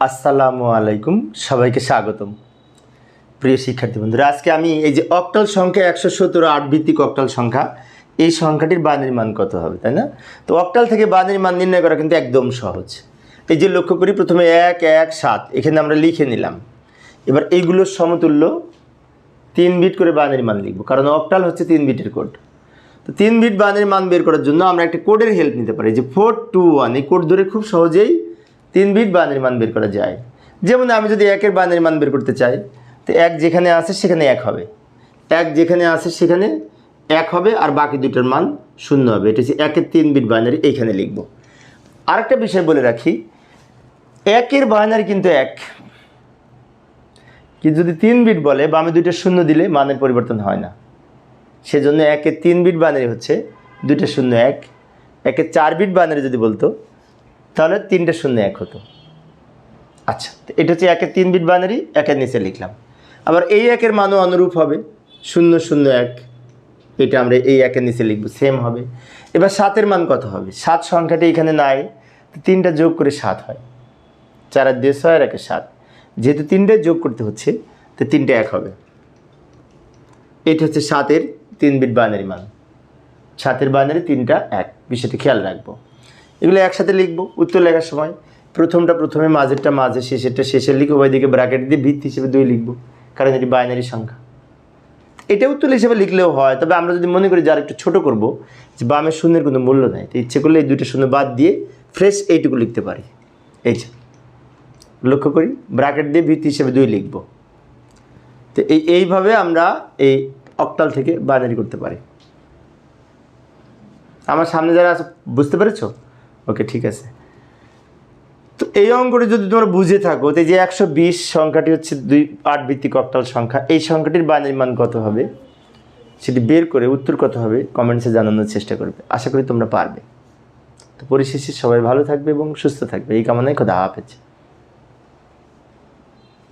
আসসালামু আলাইকুম, সবাইকে স্বাগতম। প্রিয় শিক্ষার্থী বন্ধুরা, আজকে আমি এই যে অক্টাল সংখ্যা একশো সতেরো আট ভিত্তিক অক্টাল সংখ্যা, এই সংখ্যাটির বানের মান কত হবে, তাই না? তো অক্টাল থেকে বানের মান নির্ণয় করা কিন্তু একদম সহজ। এই যে লক্ষ্য করি, প্রথমে এক এক, সাত, এখানে আমরা লিখে নিলাম। এবার এইগুলোর সমতুল্য তিন বিট করে বানের মান লিখব, কারণ অক্টাল হচ্ছে তিন বিটের কোড। তো তিন বিট বানের মান বের করার জন্য আমরা একটা কোডের হেল্প নিতে পারি যে ফোর টু ওয়ান এই কোড ধরে খুব সহজেই তিন বিট বানের মান বের করা যায়। যেমন আমি যদি একের বানের মান বের করতে চাই, তো এক যেখানে আছে সেখানে এক হবে। এক যেখানে আছে সেখানে এক হবে আর বাকি দুটোর মান শূন্য হবে। এটা হচ্ছে একের তিন বিট বাইনারি এইখানে লিখব। আরেকটা বিষয় বলে রাখি, একের বাইনারি কিন্তু এক। কি যদি তিন বিট বলে বামে দুইটা শূন্য দিলে মানের পরিবর্তন হয় না। সেজন্য একের তিন বিট বাইনারি হচ্ছে দুইটা শূন্য এক। একের চার বিট বাইনারি যদি বলতো তাহলে তিনটা শূন্য এক হতো। আচ্ছা এটা হচ্ছে একের তিন বিট বাইনারি একের নিচে লিখলাম। আবার এই একের মানও অনুরূপ হবে, শূন্য শূন্য এক, এটা আমরা এই একের নিচে লিখব সেম হবে। এবার সাতের মান কত হবে? সাত সংখ্যাটি এখানে নাই, তো তিনটা যোগ করে সাত হয়। চার আর দিয়ে ছয় আর একে সাত। যেহেতু তিনটে যোগ করতে হচ্ছে, তো তিনটে এক হবে। এটা হচ্ছে সাতের তিন বিট বাইনারি মান। সাতের বাইনারি তিনটা এক, বিষয়টি খেয়াল রাখব। এগুলো একসাথে লিখব, উত্তর লেখার সময়। প্রথমটা প্রথমে মাঝেরটা মাঝে, শেষেরটা শেষের লিখব ওইদিকে ব্র্যাকেট দিয়ে ভিত্তি হিসেবে দুই লিখব, কারণ এটি বাইনারি সংখ্যা। এটা উত্তর হিসেবে লিখলেও হয়, তবে আমরা যদি মনে করি যার একটু ছোটো করব, যে বামের শূন্যের কোনো মূল্য নাই, তো ইচ্ছে করলে এই দুইটা শূন্য বাদ দিয়ে ফ্রেশ এইটুকু লিখতে পারি। এই যে, লক্ষ্য করি ব্র্যাকেট দিয়ে ভিত্তি হিসেবে দুই লিখব। তো এই, এইভাবে আমরা এই অক্টাল থেকে বাইনারি করতে পারি। আমার সামনে যারা আছে, বুঝতে পেরেছ? ওকে, ঠিক আছে। তো এই অঙ্কটি যদি তোমরা বুঝে থাকো, তো যে একশো বিশ সংখ্যাটি হচ্ছে দুই আট ভিত্তিক অক্টাল সংখ্যা, এই সংখ্যাটির বাইনারি মান কত হবে? সেটি বের করে উত্তর কত হবে? কমেন্টসে জানানোর চেষ্টা করবে। আশা করি তোমরা পারবে। তো পরিশেষে সবাই ভালো থাকবে এবং সুস্থ থাকবে। এই কামনায় কথা হাফেজ।